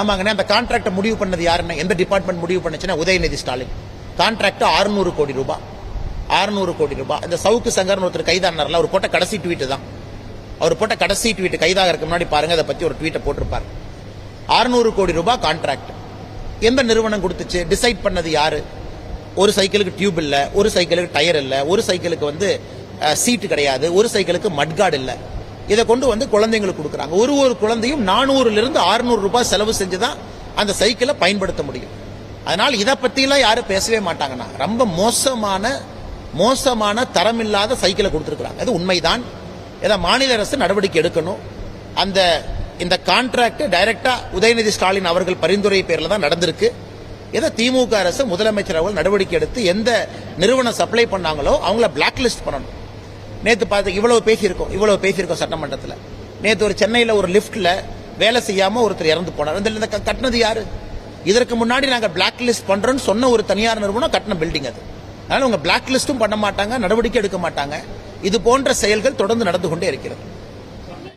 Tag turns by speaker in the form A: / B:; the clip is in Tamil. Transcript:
A: ஆமாங்கண்ணே அந்த கான்ட்ராக்டை முடிவு பண்ணது யாருன்னா எந்த டிபார்ட்மெண்ட் முடிவு பண்ணுச்சுன்னா உதயநிதி ஸ்டாலின். கான்ட்ராக்ட் 600 கோடி ரூபாய் 600 கோடி ரூபாய் இந்த சவுக்கு சங்கர்னு ஒருத்தர் கைதானார்ல அவர் போட்ட கடைசி ட்வீட்டு தான். அவர் போட்ட கடைசி ட்வீட் கைதாகிறதுக்கு முன்னாடி பாருங்க அதை பத்தி ஒரு ட்வீட்டை போட்டிருப்பார். 600 கோடி ரூபாய் கான்ட்ராக்ட் எந்த நிறுவனம் கொடுத்துச்சு? டிசைட் பண்ணது யாரு? ஒரு சைக்கிளுக்கு டியூப் இல்லை ஒரு சைக்கிளுக்கு டயர் இல்லை ஒரு சைக்கிளுக்கு வந்து சீட்டு கிடையாது ஒரு சைக்கிளுக்கு மட்கார்டு இல்லை. இதை கொண்டு வந்து குழந்தைங்களுக்கு கொடுக்குறாங்க. ஒரு ஒரு குழந்தையும் நானூறுலேருந்து ஆறுநூறு ரூபாய் செலவு செஞ்சு தான் அந்த சைக்கிளை பயன்படுத்த முடியும். அதனால் இதை பற்றிலாம் யாரும் பேசவே மாட்டாங்கண்ணா. ரொம்ப மோசமான மோசமான தரமில்லாத சைக்கிளை கொடுத்துருக்குறாங்க. அது உண்மைதான். இதை மாநில அரசு நடவடிக்கை எடுக்கணும். அந்த இந்த கான்ட்ராக்ட் டைரக்டா உதயநிதி ஸ்டாலின் அவர்கள் பரிந்துரை பேரில் தான் நடந்திருக்கு. இதை திமுக அரசு முதலமைச்சர் அவர்கள் நடவடிக்கை எடுத்து எந்த நிறுவனம் சப்ளை பண்ணாங்களோ அவங்கள பிளாக் லிஸ்ட் பண்ணணும். நேற்று பார்த்து இவ்வளவு பேசியிருக்கோம் இவ்வளவு பேசியிருக்கோம் சட்டமன்றத்தில். நேற்று ஒரு சென்னையில் ஒரு லிஃப்ட்டில் வேலை செய்யாமல் ஒருத்தர் இறந்து போனார். இந்த கட்டினது யாரு? இதற்கு முன்னாடி நாங்கள் பிளாக் லிஸ்ட் பண்ணுறோன்னு சொன்ன ஒரு தனியார் நிறுவனம் கட்டின பில்டிங் அது. அதனால் அவங்க பிளாக் லிஸ்ட்டும் பண்ண மாட்டாங்க நடவடிக்கை எடுக்க மாட்டாங்க. இது போன்ற செயல்கள் தொடர்ந்து நடந்து கொண்டே இருக்கிறது.